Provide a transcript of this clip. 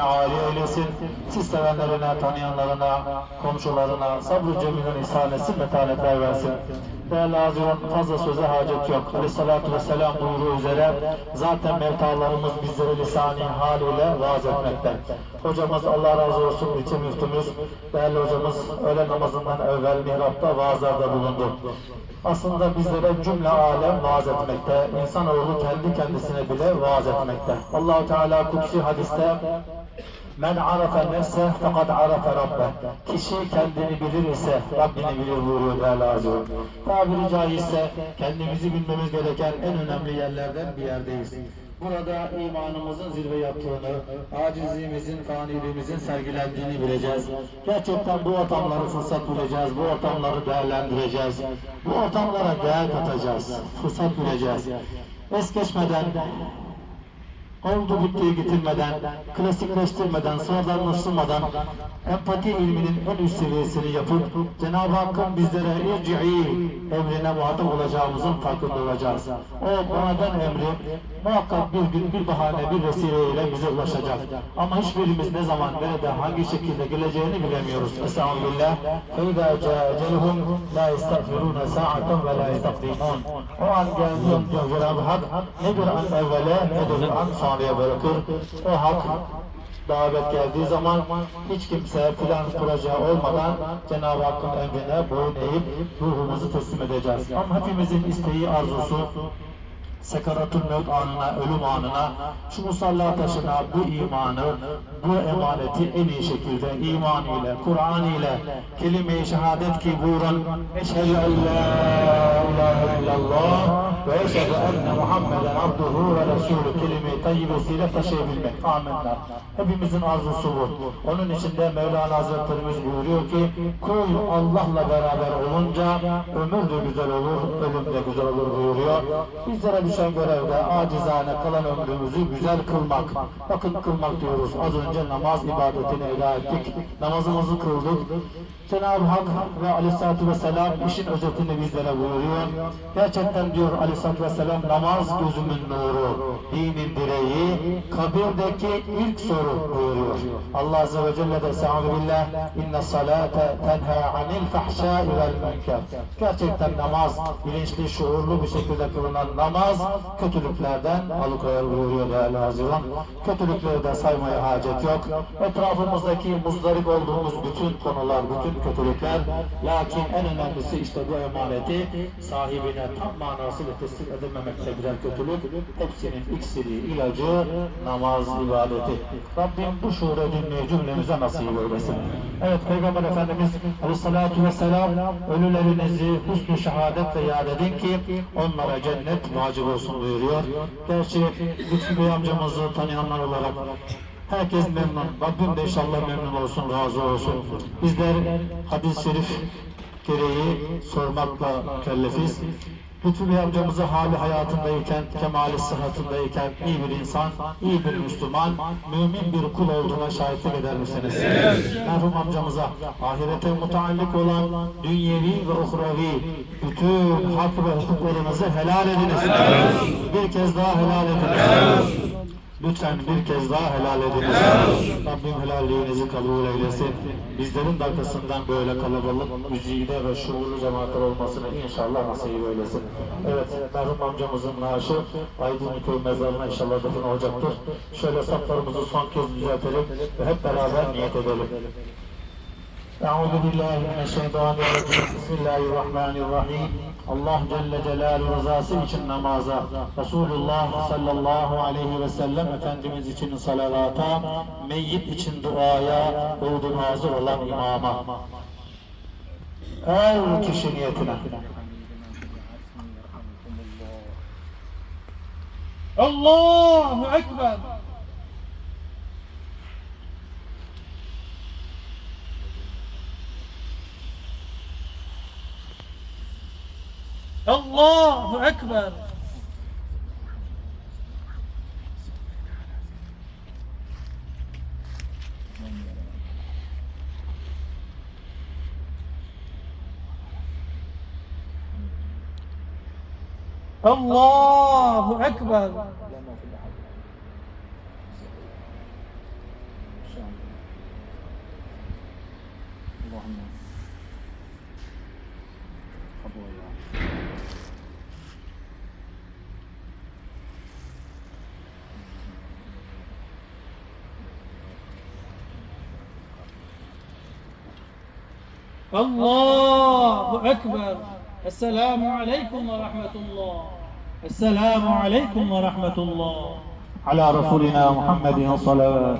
lisanı âli eylesin. Siz sevenlerine, tanıyanlarına, komşularına sabrı cemilin ihsanesin, metanetler versin. Değerli Hazirun fazla söze hacet yok. Aleyhissalatü vesselam buyruğu üzere zaten mevtalarımız bizlere lisani haliyle vaaz etmekte. Hocamız Allah razı olsun ilçe müftümüz, değerli hocamız öğle namazından evvel mihrapta vaazlarda bulundu. Aslında bizlere cümle alem vaaz etmekte. İnsanoğlu kendi kendisine bile vaaz etmekte. Allahu Teala kutsi hadiste Men arafe nefse fakat arafe rabbe. Kişi kendini bilir ise Rabbini bilir buyuruyor değerli Hazretleri. Tabiri caizse kendimizi bilmemiz gereken en önemli yerlerden bir yerdeyiz. Burada imanımızın zirve yaptığını, acizliğimizin, faniliğimizin sergilendiğini bileceğiz. Gerçekten bu ortamları fırsat bulacağız, bu ortamları değerlendireceğiz. Bu ortamlara değer katacağız, fırsat bulacağız. Es geçmeden, oldu bittiği getirmeden, klasikleştirmeden, sıradanlaştırmadan, empati ilminin en üst seviyesini yapıp Cenab-ı Hakk'ın bizlere irci'i emrine muhatap olacağımızın farkında olacağız. O oradan emri muhakkak bir gün bir bahane, bir vesileyle bize ulaşacak. Ama hiçbirimiz ne zaman, nerede, hangi şekilde geleceğini bilemiyoruz. Estağfirullah. فَاِذَا جَاءَ لَا يَسْتَغْفِرُونَ سَاعَةً وَلَا يَسْتَقْدِمُونَ O an geldiğinde Cenab-ı Hak ne bir an evvele ne de bir an sonraya bırakır. O hak davet geldiği zaman hiç kimse plan kuracağı olmadan Cenab-ı Hakk'ın emrine boyun eğip ruhumuzu teslim edeceğiz. Ama hepimizin isteği, arzusu sekaratül mevt anına, ölüm anına, şu musalla taşına bu imanı, bu emaneti en iyi şekilde iman ile, Kur'an ile, kelime-i şehadet ki buyuran Eşhedü en la ilahe ve eşhedü enne Muhammeden abduhu ve resulü kelime-i tayyibesiyle taşıyabilmek. Amenna. Hepimizin arzusu bu. Onun için de Mevlana Hazretlerimiz buyuruyor ki kul Allah'la beraber olunca ömür de güzel olur, ölüm de güzel olur buyuruyor. Bizlere düşen görevde acizane kalan ömrümüzü güzel kılmak. Bakın kılmak diyoruz. Az önce namaz ibadetini eda ettik. Namazımızı kıldık. Cenab-ı Hak ve Aleyhisselatü Vesselam işin özetini bizlere buyuruyor. Gerçekten diyor Aleyhisselatü Vesselam namaz gözümün nuru, dinin direği, kabirdeki ilk soru buyuruyor. Allah Azze ve Celle de Estağfirullah inne salate tenha anil fahşai vel münker. Gerçekten namaz bilinçli, şuurlu bir şekilde kılınan namaz kötülüklerden alıkoyar buyuruyor değerli Haziran. Kötülükleri de saymaya hacet yok. Etrafımızdaki muzdarip olduğumuz bütün konular, bütün kötülükler lakin en önemlisi işte bu emaneti sahibine tam manasıyla teslim edilmemekte birer kötülük. Hepsinin iksiri, ilacı, namaz, ibadeti. Rabbim bu şuur edinmeyi cümlemize nasip eylesin. Evet Peygamber Efendimiz Aleyhisselatü Vesselam ölülerinizi husnü şehadetle yad edin ki onlara cennet vacip olsun buyuruyor. Gerçi Lütfü Bey amcamızı tanıyanlar olarak Herkes memnun. Rabbim de inşallah memnun olsun, razı olsun. Bizler hadis-i şerif gereği sormakla mükellefiz. Lütfü Bey amcamızı hali hayatındayken, kemali sıhhatındayken iyi bir insan, iyi bir Müslüman, mümin bir kul olduğuna şahitlik eder misiniz? Merhum amcamıza ahirete mutallik olan dünyevi ve uhrevi bütün hak ve hukuklarınızı helal ediniz. Bir kez daha helal ediniz. Lütfen bir kez daha helal ediniz. Rabbim helalliğinizi kabul eylesin. Bizlerin de arkasından böyle kalabalık, müziğde ve şuurlu cemaatler olmasını inşallah nasip eylesin. Evet, merhum amcamızın naaşı Aydın Köy mezarına inşallah defin olacaktır. Şöyle saflarımızı son kez düzeltelim ve hep beraber niyet edelim. Euzu billahi mineşşeytanirracim. Bismillahirrahmanirrahim. Allah Celle Celaluhu rızası için namaza, Resulullah sallallahu aleyhi ve sellem Efendimiz için salavata, meyyit için duaya, uygun hazır olan imama. Her kişi niyetine. Allahu Ekber. Allahu Ekber. Allahu Ekber. Allah'ım. Kabul ya. الله أكبر. السلام عليكم ورحمة الله. السلام عليكم ورحمة الله. على رسولنا محمد صلوات